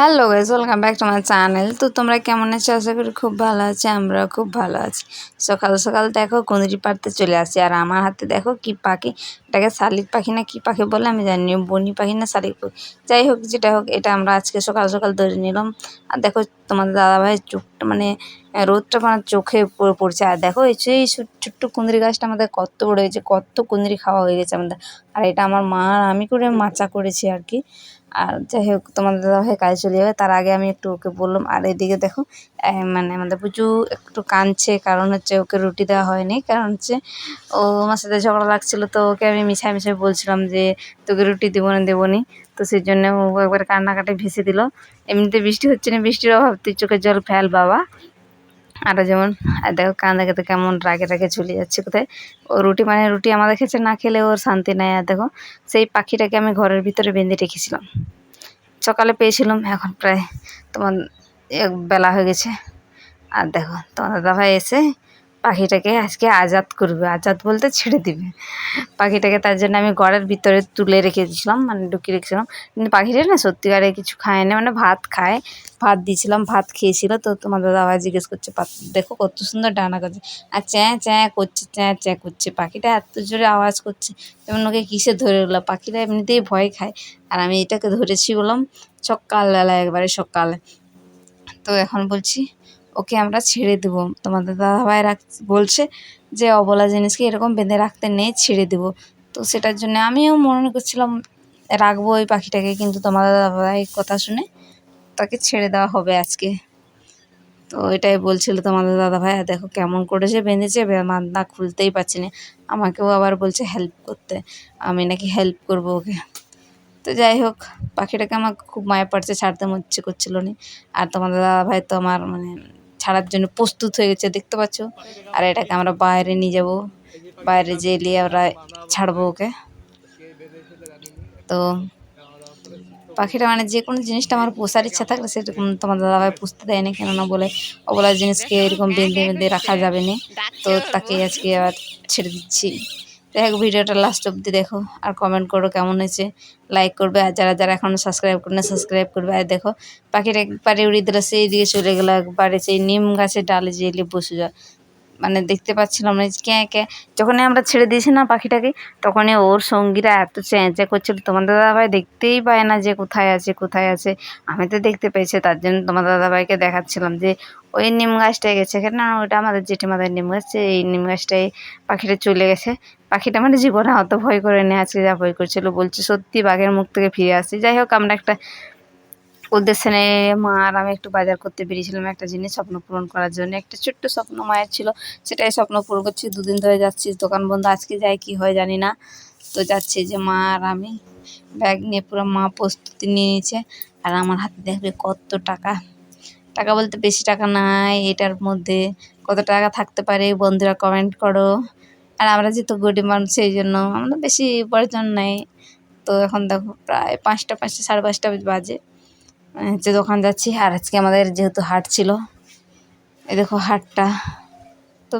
Hello guys welcome back to my channel তো তোমরা কেমন আছো? আশা করি খুব ভালো আছি আমরা খুব ভালো আছি। সকাল সকাল দেখো কুঁদরি পাড়তে চলে আসি। আর আমার হাতে দেখো কি পাখি? এটাকে শালিক পাখি না কি পাখি বলে আমি জানি বনি পাখি না শালিক পাখি। যাই হোক, যেটা হোক, এটা আমরা আজকে সকাল সকাল ধরে নিলাম। আর দেখো তোমাদের দাদাভাইয়ের চোখটা মানে রোদটা আমার চোখে পড়ে, পড়ছে। আর দেখো, এই সেই ছোট্ট কুঁদরি গাছটা আমাদের কত বড় হয়েছে, কত কুঁদরি খাওয়া হয়ে গেছে আমাদের। আর এটা আমার মা আর আমি করে মাচা করেছি আর কি। আর যাই হোক, তোমাদের দাদাভাই কাজে চলে যাবে। তার আগে আমি একটু ওকে বললাম, আর এদিকে দেখো মানে আমাদের পুজো একটু কাঁদছে, কারণ হচ্ছে ওকে রুটি দেওয়া হয়নি। কারণ হচ্ছে ও আমার সাথে ঝগড়া লাগছিল, তো ওকে আমি মিছাই মিছাই বলছিলাম যে, তোকে রুটি দেবো না, দেবো নি। তো সেই জন্য ও একবার কান্নাকাটি ভেসে দিল। এমনিতে বৃষ্টি হচ্ছে না, বৃষ্টির অভাব, তুই চোখের জল ফেল বাবা। আরও যেমন, আর দেখো কান্দা খেতে কেমন রাগে রাগে ঝুলে যাচ্ছে কোথায়। ও রুটি মানে রুটি আমাদের খেছে না খেলে ওর শান্তি নেয় আর দেখো সেই পাখিটাকে আমি ঘরের ভিতরে বেঁধে রেখেছিলাম। সকালে পেয়েছিলাম, এখন প্রায় তোমার বেলা হয়ে গেছে। আর দেখো তোমার দাদাভাই এসে পাখিটাকে আজকে আজাদ করবে। আজাদ বলতে ছেড়ে দিবে। পাখিটাকে তার জন্য আমি ঘরের ভিতরে তুলে রেখে দিয়েছিলাম মানে ঢুকিয়ে রেখেছিলাম। কিন্তু পাখিটা না সত্যিকারে কিছু খায় না মানে ভাত খায়। ভাত দিয়েছিলাম, ভাত খেয়েছিল। তো তোমার দাদাভাই জিজ্ঞেস করছে দেখো কত সুন্দর ডানা করছে আর চ্যাঁ চ্যাঁ করছে, চ্যাঁ চ্যাঁ করছে। পাখিটা এত জোরে আওয়াজ করছে, যেমন ওকে কিসে ধরে উঠল? পাখিটা এমনিতেই ভয় খায়। আর আমি এটাকে ধরেছি বললাম, সকালবেলা, একবারে সকালে। তো এখন বলছি ওকে আমরা ছেড়ে দেবো। তোমাদের দাদাভাই রাখ, বলছে যে অবলা জিনিসকে এরকম বেঁধে রাখতে নেই, ছেড়ে দেবো। তো সেটার জন্য আমিও মনে করছিলাম, রাখব ওই পাখিটাকে, কিন্তু তোমাদের দাদাভাই কথা শুনে তাকে ছেড়ে দেওয়া হবে আজকে। তো এটাই বলছিল তোমাদের দাদাভাই দেখো কেমন করেছে বেঁধেছে মাদনা খুলতেই পারছি না। আমাকেও আবার বলছে হেল্প করতে। আমি নাকি হেল্প করব ওকে। তো যাই হোক, পাখিটাকে আমার খুব মায়া পড়ছে, ছাড়তে ইচ্ছে করছিল না। আর তোমাদের দাদাভাই তো আমার মানে ছাড়ার জন্য প্রস্তুত হয়ে গেছে, দেখতে পাচ্ছ? আর এটাকে আমরা বাইরে নিয়ে যাব। বাইরে যেয়ে নিয়ে আমরা ছাড়বো ওকে। তো পাখিটা মানে যে কোনো জিনিসটা আমার পোষার ইচ্ছা থাকলে সেরকম তোমার দাদাভাই পুষতে দেয় না, কেননা বলে ওগুলা জিনিসকে এরকম বেঁধে বেঁধে রাখা যাবে না। তো তাকে আজকে আবার ছেড়ে দিচ্ছি। দেখো ভিডিওটা লাস্ট অব্দি দেখো, আর কমেন্ট করো কেমন হয়েছে লাইক করবে, আর যারা যারা এখনও সাবস্ক্রাইব করে না সাবস্ক্রাইব করবে, আর দেখো, পাখিটা একবারে উড়িয়ে দিলে, সেই দিকে চলে গেলো, একবারে সেই নিম গাছের ডালে যেয়ে বসে যায়। মানে দেখতে পাচ্ছিলাম না ক্যাঁ ক্যাঁ যখনই আমরা ছেড়ে দিয়েছি না পাখিটাকে, তখনই ওর সঙ্গীরা এত চেঁচে করছিল, তোমার দাদাভাই দেখতেই পায় না যে কোথায় আছে কোথায় আছে। আমি তো দেখতে পেয়েছি, তার জন্য তোমার দাদাভাইকে দেখাচ্ছিলাম যে, ওই নিম গাছটায় গেছে। কেন ওইটা আমাদের জেঠিমাদের নিম গাছ এই নিম গাছটায় পাখিটা চলে গেছে। পাখিটা মানে জীবনে অত ভয় করে নিয়ে আজকে যা ভয় করছিল, বলছে, সত্যি বাঘের মুখ থেকে ফিরে আসছি। যাই হোক, আমরা একটা উদ্দেশ্যে মা আর আমি একটু বাজার করতে বেরিয়েছিলাম একটা জিনিস স্বপ্ন পূরণ করার জন্য। একটা ছোট্ট স্বপ্ন মায়ের ছিল। সেটাই স্বপ্ন পূরণ করছি। দুদিন ধরে যাচ্ছি। দোকান বন্ধ। আজকে যাই, কি হয় জানি না। তো যাচ্ছি যে মা আর আমি ব্যাগ নিয়ে পুরো মা প্রস্তুতি নিয়ে নিয়েছে। আর আমার হাতে দেখবে কত টাকা। টাকা বলতে বেশি টাকা নাই এটার মধ্যে। কত টাকা থাকতে পারে বন্ধুরা কমেন্ট করো। আর আমরা যেহেতু গরিব মানুষ, সেই জন্য আমরা বেশি উপার্জন নেই। তো এখন দেখো প্রায় পাঁচটা পাঁচটা, সাড়ে পাঁচটা বাজে। হচ্ছে দোকান যাচ্ছি আর আজকে আমাদের যেহেতু হাট ছিল এ দেখো হাটটা। তো